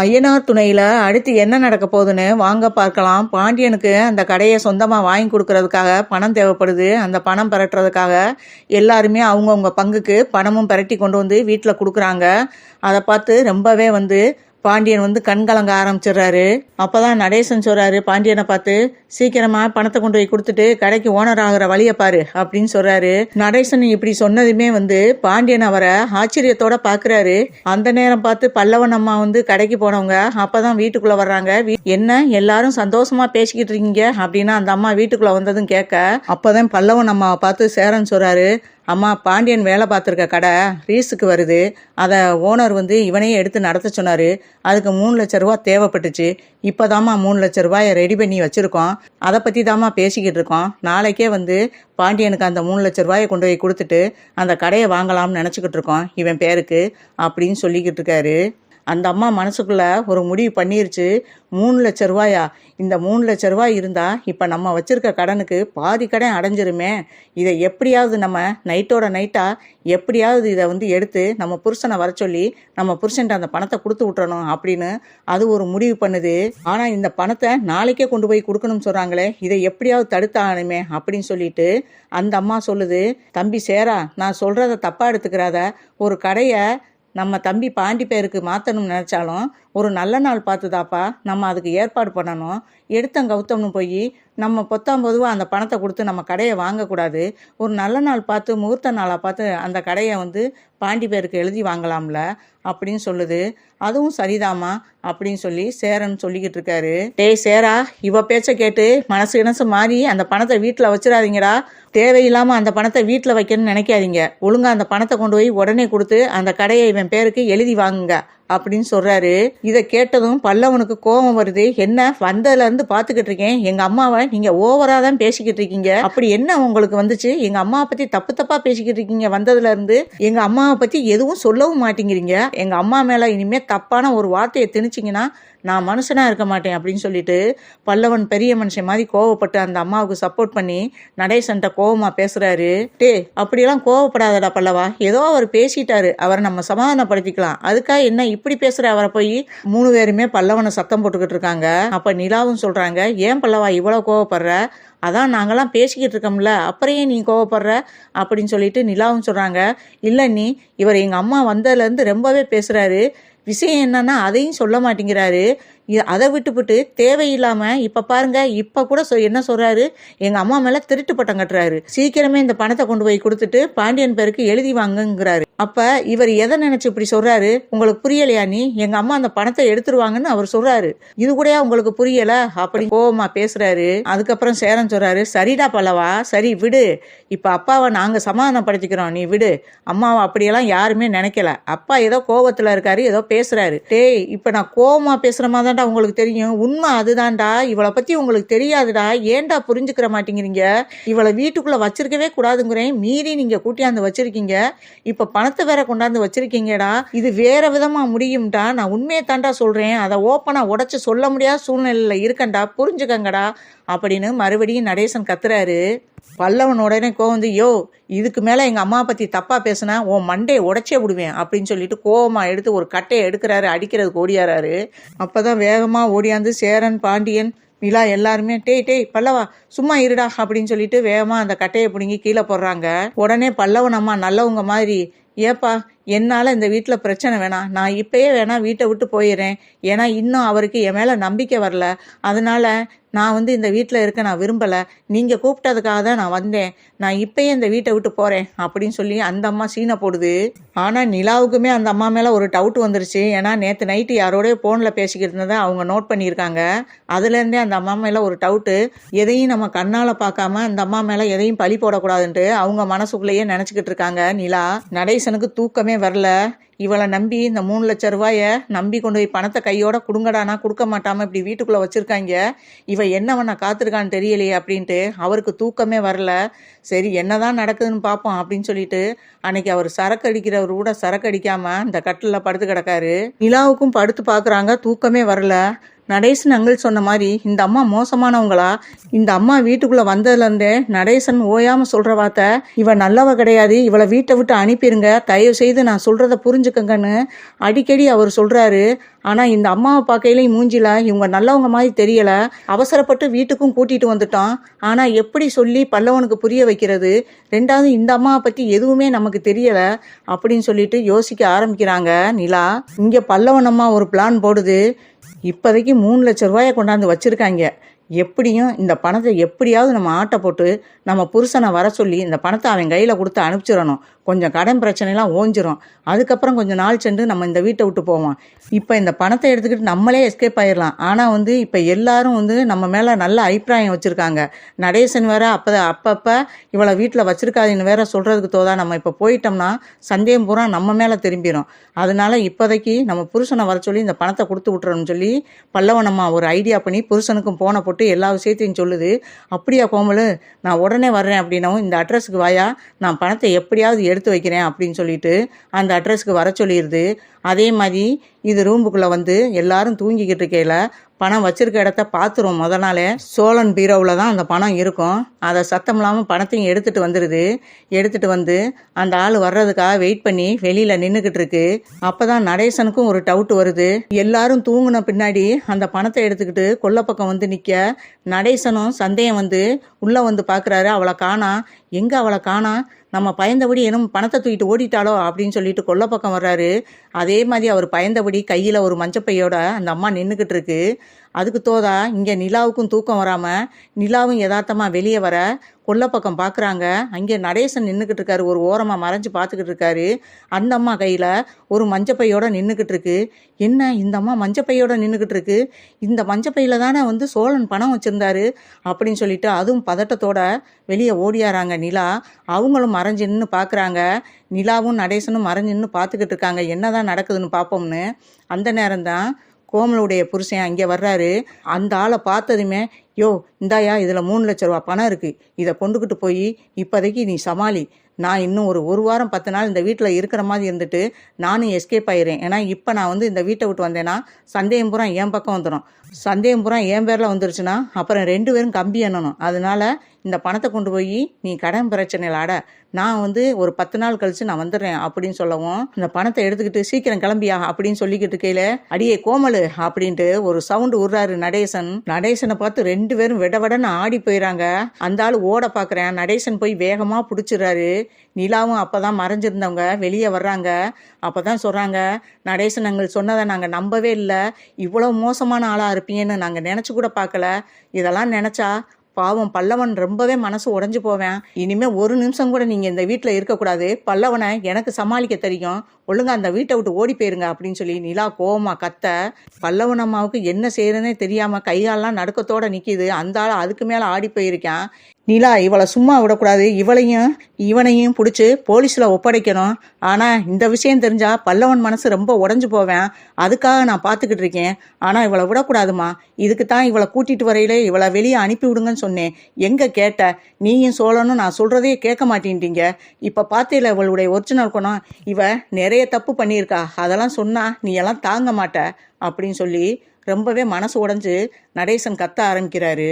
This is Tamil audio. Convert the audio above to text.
ஐயனார் துணையில் அடுத்து என்ன நடக்க போகுதுன்னு வாங்க பார்க்கலாம். பாண்டியனுக்கு அந்த கடையை சொந்தமாக வாங்கி கொடுக்கறதுக்காக பணம் தேவைப்படுது. அந்த பணம் பெரட்டுறதுக்காக எல்லாருமே அவங்கவுங்க பங்குக்கு பணமும் பெரட்டி கொண்டு வந்து வீட்டில் கொடுக்குறாங்க. அதை பார்த்து ரொம்பவே வந்து பாண்டியன் வந்து கண்கலங்க ஆரம்பிச்சிடுறாரு. அப்பதான் நடேசன் சொல்றாரு பாண்டியனை பார்த்து சீக்கிரமா பணத்தை கொண்டு போய் கொடுத்துட்டு கடைக்கு ஓனர் ஆகிற வழியை பாரு அப்படின்னு சொல்றாரு. நடேசன் இப்படி சொன்னதுமே வந்து பாண்டியன் அவரை ஆச்சரியத்தோட பாக்குறாரு அந்த நேரம் பார்த்து பல்லவன் அம்மா வந்து கடைக்கு போனவங்க அப்பதான் வீட்டுக்குள்ள வர்றாங்க வீ- என்ன எல்லாரும் சந்தோஷமா பேசிக்கிட்டு இருக்கீங்க? அப்படின்னா அந்த அம்மா வீட்டுக்குள்ள வந்ததும் கேட்க அப்பதான் பல்லவன் அம்மாவை பார்த்து சேரன் சொல்றாரு. அம்மா பாண்டியன் வேலை பார்த்துருக்க கடை ரீஸுக்கு வருது. அதை ஓனர் வந்து இவனையே எடுத்து நடத்த சொன்னார். அதுக்கு மூணு லட்ச ரூபா தேவைப்பட்டுச்சு. இப்போதாம்மா மூணு லட்ச ரூபாயை ரெடி பண்ணி வச்சுருக்கோம். அதை பற்றி தாம்மா பேசிக்கிட்டு இருக்கோம். நாளைக்கே வந்து பாண்டியனுக்கு அந்த மூணு லட்ச ரூபாயை கொண்டு போய் கொடுத்துட்டு அந்த கடையை வாங்கலாம்னு நினச்சிக்கிட்டு இருக்கோம் இவன் பேருக்கு அப்படின்னு சொல்லிக்கிட்டு இருக்காரு. அந்த அம்மா மனசுக்குள்ள ஒரு முடிவு பண்ணிருச்சு. மூணு லட்ச ரூபாயா? இந்த மூணு லட்ச ரூபாய் இருந்தா இப்ப நம்ம வச்சிருக்க கடனுக்கு பாதி கடன் அடைஞ்சிருமே. இதை எப்படியாவது நம்ம நைட்டோட நைட்டா எப்படியாவது இதை வந்து எடுத்து நம்ம புருஷனை வர சொல்லி நம்ம புருஷன்ட்ட அந்த பணத்தை கொடுத்து விட்டுறணும் அப்படின்னு அது ஒரு முடிவு பண்ணுது. ஆனா இந்த பணத்தை நாளைக்கே கொண்டு போய் கொடுக்கணும்னு சொல்றாங்களே இதை எப்படியாவது தடுத்தாகணுமே அப்படின்னு சொல்லிட்டு அந்த அம்மா சொல்லுது தம்பி சேரா நான் சொல்றத தப்பா எடுத்துக்கிறாத. ஒரு கடையை நம்ம தம்பி பாண்டி பேருக்கு மாற்றணும்னு நினச்சாலும் ஒரு நல்ல நாள் பார்த்துதாப்பா நம்ம அதுக்கு ஏற்பாடு பண்ணணும். எடுத்தம் கவுத்தம்னு போய் நம்ம பொத்தாம் பொதுவாக அந்த பணத்தை கொடுத்து நம்ம கடையை வாங்கக்கூடாது. ஒரு நல்ல நாள் பார்த்து முகூர்த்த நாளாக பார்த்து அந்த கடையை வந்து பாண்டி பேருக்கு எழுதி வாங்கலாம்ல அப்படின்னு சொல்லுது. அதுவும் சரிதாம்மா அப்படின்னு சொல்லி சேரன் சொல்லிக்கிட்டு இருக்காரு. டேய் சேரா இவ பேச்ச கேட்டு மனசு இனசு மாறி அந்த பணத்தை வீட்டில் வச்சிடாதீங்கடா. தேவையில்லாமல் அந்த பணத்தை வீட்டில் வைக்கணும்னு நினைக்காதீங்க. ஒழுங்காக அந்த பணத்தை கொண்டு போய் உடனே கொடுத்து அந்த கடையை இவன் பேருக்கு எழுதி வாங்குங்க. அப்படின்னு சொல்றாரு. இதை கேட்டதும் பல்லவனுக்கு கோபம் வருது. என்ன வந்ததுல இருந்து பாத்துக்கிட்டு இருக்கேன். எங்க அம்மாவை நீங்க ஓவரா தான் பேசிக்கிட்டு இருக்கீங்க. அப்படி என்ன உங்களுக்கு வந்துச்சு? எங்க அம்மாவை பத்தி தப்பு தப்பா பேசிக்கிட்டு இருக்கீங்க வந்ததுல இருந்து எங்க அம்மாவை பத்தி எதுவும் சொல்லவும் மாட்டேங்கிறீங்க. எங்க அம்மா மேல இனிமே தப்பான ஒரு வார்த்தையை திணிச்சிங்கன்னா நான் மனுஷனா இருக்க மாட்டேன் அப்படின்னு சொல்லிட்டு பல்லவன் பெரிய மனுஷன் மாதிரி கோவப்பட்டு அந்த அம்மாவுக்கு சப்போர்ட் பண்ணி நடேசன்ட்ட கோவமா பேசுறாரு. டே அப்படியெல்லாம் கோவப்படாதடா பல்லவா. ஏதோ அவர் பேசிட்டாரு. அவரை நம்ம சமாதானப்படுத்திக்கலாம். அதுக்காக என்ன இப்படி பேசுற அவரை போய் மூணு பேருமே பல்லவனை சத்தம் போட்டுக்கிட்டு இருக்காங்க. அப்ப நிலாவும் சொல்றாங்க ஏன் பல்லவா இவ்வளவு கோவப்படுற? அதான் நாங்கெல்லாம் பேசிக்கிட்டு இருக்கோம்ல அப்புறம் ஏன் நீ கோவப்படுற? அப்படின்னு சொல்லிட்டு நிலாவும் சொல்றாங்க இல்லை நீ இவர் எங்க அம்மா வந்ததுல இருந்து ரொம்பவே பேசுறாரு. விஷயம் என்னன்னா அதையும் சொல்ல மாட்டேங்கிறாரு. அதை விட்டுப்புட்டு தேவையில்லாமல் இப்போ பாருங்க இப்போ கூட சொ- என்ன சொல்கிறாரு எங்கள் அம்மா மேலே திருட்டு பட்டம் கட்டுறாரு. சீக்கிரமே இந்த பணத்தை கொண்டு போய் கொடுத்துட்டு பாண்டியன் பேருக்கு எழுதி வாங்குங்கிறாரு. அப்போ இவர் எதை நினச்சி இப்படி சொல்கிறாரு உங்களுக்கு புரியலையா நீ? எங்கள் அம்மா அந்த பணத்தை எடுத்துருவாங்கன்னு அவர் சொல்கிறாரு இது கூடயா உங்களுக்கு புரியலை? அப்படி கோவமாக பேசுகிறாரு அதுக்கப்புறம் சேரன் சொல்கிறாரு சரிடா பல்லவா சரி விடு. இப்போ அப்பாவை நாங்கள் சமாதானப்படுத்திக்கிறோம் நீ விடு. அம்மாவை அப்படியெல்லாம் யாருமே நினைக்கல. அப்பா ஏதோ கோவத்தில் இருக்காரு ஏதோ பேசுகிறாரு டேய் இப்போ நான் கோவமாக பேசுகிற மாதிரி தான்டா உங்களுக்கு தெரியும். உண்மை அதுதான்டா. இவளை பத்தி உங்களுக்கு தெரியாதுடா. ஏன்டா புரிஞ்சுக்கிற மாட்டேங்கிறீங்க? இவளை வீட்டுக்குள்ள வச்சிருக்கவே கூடாதுங்கிறேன். மீறி நீங்க கூட்டியாந்து வச்சிருக்கீங்க. இப்ப பணத்தை வேற கொண்டாந்து வச்சிருக்கீங்கடா. இது வேற விதமா முடியும்டா. நான் உண்மையை தாண்டா சொல்றேன். அதை ஓப்பனா உடச்சி சொல்ல முடியாத சூழ்நிலையில இருக்கேன்டா. புரிஞ்சுக்கங்கடா. அப்படின்னு மறுபடியும் நடேசன் கத்துறாரு. பல்லவன் உடனே கோவந்து யோ இதுக்கு மேலே எங்கள் அம்மா பற்றி தப்பாக பேசுனா உன் மண்டையை உடச்சே விடுவேன் அப்படின்னு சொல்லிட்டு கோவமாக எடுத்து ஒரு கட்டையை எடுக்கிறாரு அடிக்கிறதுக்கு ஓடியாராரு. அப்பதான் வேகமாக ஓடியாந்து சேரன் பாண்டியன் நிலா எல்லாருமே டேய் டேய் பல்லவா சும்மா இருடா அப்படின்னு சொல்லிட்டு வேகமாக அந்த கட்டையை பிடுங்கி கீழே போடுறாங்க. உடனே பல்லவன் அம்மா நல்லவங்க மாதிரி ஏப்பா என்னால் இந்த வீட்டில் பிரச்சனை வேணாம். நான் இப்பயே வேணா வீட்டை விட்டு போயிடுறேன் ஏன்னா இன்னும் அவருக்கு என் மேலே நம்பிக்கை வரல. அதனால நான் வந்து இந்த வீட்டில் இருக்க நான் விரும்பலை. நீங்கள் கூப்பிட்டதுக்காக தான் நான் வந்தேன். நான் இப்பயே இந்த வீட்டை விட்டு போகிறேன் அப்படின்னு சொல்லி அந்த அம்மா சீனை போடுது. ஆனால் நிலாவுக்குமே அந்த அம்மா மேலே ஒரு டவுட் வந்துருச்சு. ஏன்னா நேற்று நைட்டு யாரோடய ஃபோனில் பேசிக்கிட்டு இருந்ததை அவங்க நோட் பண்ணியிருக்காங்க. அதுலேருந்தே அந்த அம்மா மேலே ஒரு டவுட்டு எதையும் நம்ம கண்ணால் பார்க்காம அந்த அம்மா மேலே எதையும் பழி போடக்கூடாதுன்ட்டு அவங்க மனசுக்குள்ளேயே நினச்சிக்கிட்டு இருக்காங்க நிலா. நடேசனுக்கு தூக்கமே வரல. இவளை நம்பி இந்த மூணு லட்ச ரூபாயை நம்பி கொண்டு போய் பணத்தை கையோட கொடுங்கடானா? கொடுக்க மாட்டாமல் இப்படி வீட்டுக்குள்ளே வச்சுருக்காங்க. இவ என்னவனை காத்திருக்கான்னு தெரியலையே அப்படின்ட்டு அவருக்கு தூக்கமே வரல. சரி என்னதான் நடக்குதுன்னு பார்ப்போம் அப்படின்னு சொல்லிட்டு அன்னைக்கு அவர் சரக்கு அடிக்கிறவர் கூட சரக்கு அடிக்காமல் இந்த கட்டிலில் படுத்து கிடக்காரு. நிலாவுக்கும் படுத்து பார்க்குறாங்க தூக்கமே வரல. நடேசன் அங்கிள் சொன்ன மாதிரி இந்த அம்மா மோசமானவங்களா? இந்த அம்மா வீட்டுக்குள்ள வந்ததுலேருந்தே நடேசன் ஓயாம சொல்ற வார்த்தை இவ நல்லவ கிடையாது இவளை வீட்டை விட்டு அனுப்பிடுங்க தயவு செய்து நான் சொல்றத புரிஞ்சுக்கங்கன்னு அடிக்கடி அவர் சொல்றாரு. ஆனா இந்த அம்மாவை பார்க்கையிலையும் மூஞ்சில இவங்க நல்லவங்க மாதிரி தெரியல. அவசரப்பட்டு வீட்டுக்கும் கூட்டிட்டு வந்துட்டோம் ஆனா எப்படி சொல்லி பல்லவனுக்கு புரிய வைக்கிறது? ரெண்டாவது இந்த அம்மாவை பத்தி எதுவுமே நமக்கு தெரியல அப்படின்னு சொல்லிட்டு யோசிக்க ஆரம்பிக்கிறாங்க நிலா. இங்க பல்லவன் அம்மா ஒரு பிளான் போடுது. இப்போதைக்கு மூணு லட்ச ரூபாயை கொண்டாந்து வச்சிருக்காங்க. எப்படியும் இந்த பணத்தை எப்படியாவது நம்ம ஆட்டை போட்டு நம்ம புருஷனை வர சொல்லி இந்த பணத்தை அவன் கையில் கொடுத்து அனுப்பிச்சிடணும். கொஞ்சம் கடன் பிரச்சனைலாம் ஓஞ்சிரும். அதுக்கப்புறம் கொஞ்சம் நாள் சென்று நம்ம இந்த வீட்டை விட்டு போவோம். இப்போ இந்த பணத்தை எடுத்துக்கிட்டு நம்மளே எஸ்கேப் ஆயிடலாம் ஆனால் வந்து இப்போ எல்லாரும் வந்து நம்ம மேலே நல்ல அபிப்பிராயம் வச்சுருக்காங்க. நடேசன் வேற அப்போ அப்பப்போ இவளை வீட்டில் வச்சுருக்காதுன்னு வேற சொல்கிறதுக்கு தோதா நம்ம இப்போ போயிட்டோம்னா சந்தேகம் பூரா நம்ம மேலே திரும்பிடும் அதனால இப்போதைக்கு நம்ம புருஷனை வர சொல்லி இந்த பணத்தை கொடுத்து விட்டுறோம்னு சொல்லி பல்லவனம்மா ஒரு ஐடியா பண்ணி புருஷனுக்கும் போனை போட்டு எல்லா விஷயத்தையும் சொல்லுது. அப்படியா கோமலு நான் உடனே வர்றேன் அப்படின்னவும் இந்த அட்ரஸுக்கு வாயா நான் பணத்தை எப்படியாவது எடுத்து வைக்கிறேன் அப்படின்னு சொல்லிட்டு அந்த அட்ரஸ்க்கு வர சொல்லிடுது. அதே மாதிரி இது ரூமுக்குள்ளே வந்து எல்லாரும் தூங்கிக்கிட்டு இருக்கையில் பணம் வச்சிருக்க இடத்த பார்த்துருவோம் முத நாளே சோழன் பீரோவில் தான் அந்த பணம் இருக்கும். அதை சத்தம் இல்லாமல் பணத்தையும் எடுத்துகிட்டு வந்துடுது எடுத்துகிட்டு வந்து அந்த ஆள் வர்றதுக்காக வெயிட் பண்ணி வெளியில் நின்றுக்கிட்டு இருக்கு. அப்போ தான் நடேசனுக்கும் ஒரு டவுட் வருது. எல்லாரும் தூங்கின பின்னாடி அந்த பணத்தை எடுத்துக்கிட்டு கொல்லப்பக்கம் வந்து நிற்க நடேசனும் சந்தேகம் வந்து உள்ளே வந்து பார்க்குறாரு அவளை காணா. எங்கே அவளை காணா? நம்ம பயந்தபடி என்னும் பணத்தை தூக்கிட்டு ஓடிட்டாளோ அப்படின்னு சொல்லிட்டு கொல்ல பக்கம் வர்றாரு. அதே மாதிரி அவர் பயந்தபடி கையில் ஒரு மஞ்சப்பையோட அந்த அம்மா நின்றுக்கிட்டு இருக்கு. அதுக்கு தோதா இங்கே நிலாவுக்கும் தூக்கம் வராமல் நிலாவும் யதார்த்தமாக வெளியே வர கொல்லப்பக்கம் பார்க்குறாங்க அங்கே நடேசன் நின்றுக்கிட்டு இருக்காரு. ஒரு ஓரமாக மறைஞ்சு பார்த்துக்கிட்டு இருக்காரு. அந்த அம்மா கையில் ஒரு மஞ்சப்பையோட நின்றுக்கிட்டு இருக்கு. என்ன இந்த அம்மா மஞ்சப்பையோட நின்றுக்கிட்டு இருக்கு? இந்த மஞ்சப்பையில் தானே வந்து சோழன் பணம் வச்சுருந்தாரு அப்படின்னு சொல்லிட்டு அதுவும் பதட்டத்தோட வெளியே ஓடியாராங்க நிலா. அவங்களும் மறைஞ்சு நின்று பார்க்குறாங்க நிலாவும் நடேசனும் மறைஞ்சு நின்று பார்த்துக்கிட்டு இருக்காங்க. என்னதான் நடக்குதுன்னு பார்ப்போம்னு அந்த நேரம்தான் கோமலுடைய புருஷன் அங்கே வர்றாரு. அந்த ஆளை பார்த்ததுமே யோ இந்தாயா இதில் மூணு லட்ச ரூபா பணம் இருக்குது இதை கொண்டுக்கிட்டு போய் இப்போதைக்கு நீ சமாளி. நான் இன்னும் ஒரு ஒரு வாரம் பத்து நாள் இந்த வீட்டில் இருக்கிற மாதிரி இருந்துட்டு நானும் எஸ்கேப் ஆயிடுறேன். ஏன்னா இப்போ நான் வந்து இந்த வீட்டை விட்டு வந்தேன்னா சந்தேகம் பூரா என் பக்கம் வந்துடும். சந்தேகம் பூரா என் பேரில் வந்துருச்சுன்னா அப்புறம் ரெண்டு பேரும் கம்பி எண்ணணும் அதனால இந்த பணத்தை கொண்டு போய் நீ கடன் பிரச்சனையில் அட நான் வந்து ஒரு பத்து நாள் கழிச்சு நான் வந்துடுறேன் அப்படின்னு சொல்லவும் இந்த பணத்தை எடுத்துக்கிட்டு சீக்கிரம் கிளம்பியா அப்படின்னு சொல்லிக்கிட்டு இருக்கையில அடியே கோமலு அப்படின்ட்டு ஒரு சவுண்டு விடுறாரு நடேசன். நடேசனை பார்த்து ரெண்டு பேரும் விட விடன்னு ஆடி போயிறாங்க. அந்த ஆள் ஓட பார்க்குறேன். நடேசன் போய் வேகமாக பிடிச்சிடுறாரு. நிலாவும் அப்போ தான் மறைஞ்சிருந்தவங்க வெளியே வர்றாங்க. அப்போ தான் சொல்கிறாங்க நடேசன் நாங்கள் சொன்னதை நாங்கள் நம்பவே இல்லை. இவ்வளோ மோசமான ஆளாக இருப்பீங்கன்னு நாங்கள் நினச்சி கூட பார்க்கல. இதெல்லாம் நினச்சா பாவம் பல்லவன் ரொம்பவே மனசு உடஞ்சு போவேன். இனிமே ஒரு நிமிஷம் கூட நீங்க இந்த வீட்டில் இருக்கக்கூடாது. பல்லவனை எனக்கு சமாளிக்க தெரியும். ஒழுங்கா அந்த வீட்டை விட்டு ஓடி போயிருங்க அப்படின்னு சொல்லி நிலா கோவமா கத்த. பல்லவன் அம்மாவுக்கு என்ன செய்யறதுனே தெரியாம கைகாலெல்லாம் நடுக்கத்தோட நிக்கிது. அந்த ஆள் அதுக்கு மேல ஆடி போயிருக்கேன். நிலா இவளை சும்மா விடக்கூடாது. இவளையும் இவனையும் பிடிச்சி போலீஸில் ஒப்படைக்கணும். ஆனால் இந்த விஷயம் தெரிஞ்சா பல்லவன் மனசு ரொம்ப உடஞ்சு போவேன். அதுக்காக நான் பார்த்துக்கிட்டு இருக்கேன். ஆனால் இவளை விடக்கூடாதுமா. இதுக்கு தான் இவளை கூட்டிகிட்டு வரையிலே இவளை வெளியே அனுப்பி விடுங்கன்னு சொன்னேன். எங்கே கேட்ட? நீயும் சோழனும் நான் சொல்கிறதையே கேட்க மாட்டேன்ட்டீங்க இப்போ பார்த்தீல இவளுடைய ஒரிஜினல் குணம் இவ நிறைய தப்பு பண்ணியிருக்கா. அதெல்லாம் சொன்னா நீ எல்லாம் தாங்க மாட்ட. அப்படின்னு சொல்லி ரொம்பவே மனசு உடஞ்சு நடேசன் கத்த ஆரம்பிக்கிறாரு.